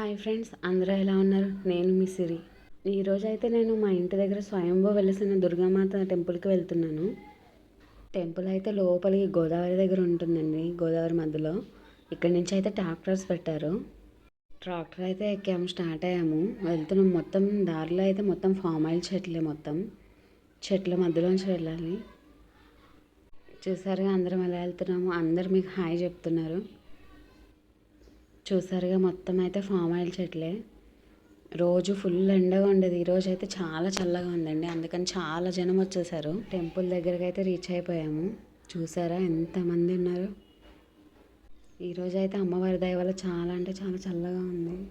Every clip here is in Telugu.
హాయ్ ఫ్రెండ్స్ అందరూ ఎలా ఉన్నారు? నేను మీ సిరి. ఈరోజు అయితే నేను మా ఇంటి దగ్గర స్వయంభూ వెలిసిన దుర్గామాత టెంపుల్కి వెళ్తున్నాను. టెంపుల్ అయితే లోపలికి గోదావరి దగ్గర ఉంటుందండి గోదావరి మధ్యలో. ఇక్కడి నుంచి అయితే ట్రాక్టర్స్ పెట్టారు. ట్రాక్టర్ అయితే ఎక్కాము స్టార్ట్ అయ్యాము. వెళ్తున్నాం మొత్తం దారిలో అయితే మొత్తం ఫామ్ ఆయిల్ చెట్లే మొత్తం. చెట్ల మధ్యలోంచి వెళ్ళాలి. చూసారుగా అందరం ఎలా వెళ్తున్నాము అందరు మీకు హాయ్ చెప్తున్నారు. చూసారుగా మొత్తం అయితే ఫామ్ ఆయిల్ చెట్లే. రోజు ఫుల్ ఎండగా ఉండేది. ఈరోజు అయితే చాలా చల్లగా ఉందండి. అందుకని చాలా జనం వచ్చేసారు. టెంపుల్ దగ్గరికి అయితే రీచ్ అయిపోయాము. చూసారా ఎంతమంది ఉన్నారు? ఈరోజు అయితే అమ్మవారి దయ వల్ల చాలా అంటే చాలా చల్లగా ఉంది.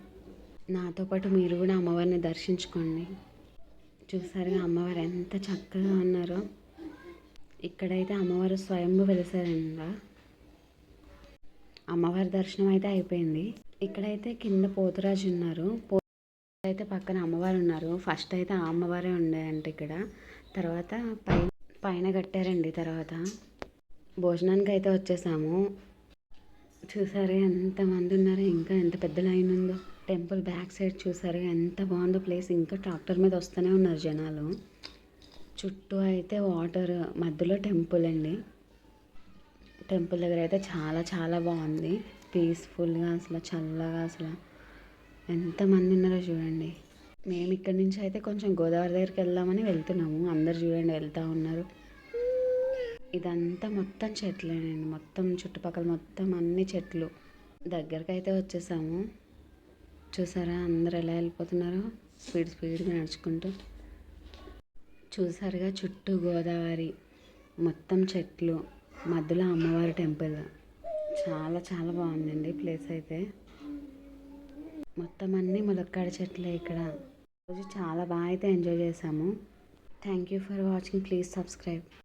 నాతో పాటు మీరు కూడా అమ్మవారిని దర్శించుకోండి. చూసారుగా అమ్మవారు ఎంత చక్కగా ఉన్నారో. ఇక్కడైతే అమ్మవారు స్వయంభూ వెలిసారంట. అమ్మవారి దర్శనం అయితే అయిపోయింది. ఇక్కడైతే కింద పోతురాజు ఉన్నారు. అయితే పక్కన అమ్మవారు ఉన్నారు. ఫస్ట్ అయితే ఆ అమ్మవారే ఉండేయంట ఇక్కడ. తర్వాత పైన పైన కట్టారండి తర్వాత. భోజనానికి అయితే వచ్చేసాము. చూసారే ఎంతమంది ఉన్నారు? ఇంకా ఎంత పెద్ద లైన్ ఉందో. టెంపుల్ బ్యాక్ సైడ్ చూసారే? ఎంత బాగుందో ప్లేస్. ఇంకా ట్రాక్టర్ మీద వస్తూనే ఉన్నారు జనాలు. చుట్టూ అయితే వాటర్ మధ్యలో టెంపుల్ అండి. టెంపుల్ దగ్గర అయితే చాలా చాలా బాగుంది. పీస్ఫుల్గా అసలు చల్లగా అసలు. ఎంతమంది ఉన్నారో చూడండి. మేము ఇక్కడి నుంచి అయితే కొంచెం గోదావరి దగ్గరికి వెళ్దామని వెళ్తున్నాము. అందరు చూడండి వెళ్తూ ఉన్నారు. ఇదంతా మొత్తం చెట్లేనండి మొత్తం చుట్టుపక్కల మొత్తం అన్ని చెట్లు. దగ్గరికి అయితే వచ్చేసాము. చూసారా? అందరు ఎలా వెళ్ళిపోతున్నారో? స్పీడ్ స్పీడ్గా నడుచుకుంటూ. చూసారుగా చుట్టూ గోదావరి. మొత్తం చెట్లు. మధ్యలో అమ్మవారి టెంపుల్. చాలా చాలా బాగుందండి ప్లేస్ అయితే. మొత్తం అన్నీ ములక్కాడ చెట్లే ఇక్కడ. రోజు చాలా బాగా అయితే ఎంజాయ్ చేసాము thank you for watching please subscribe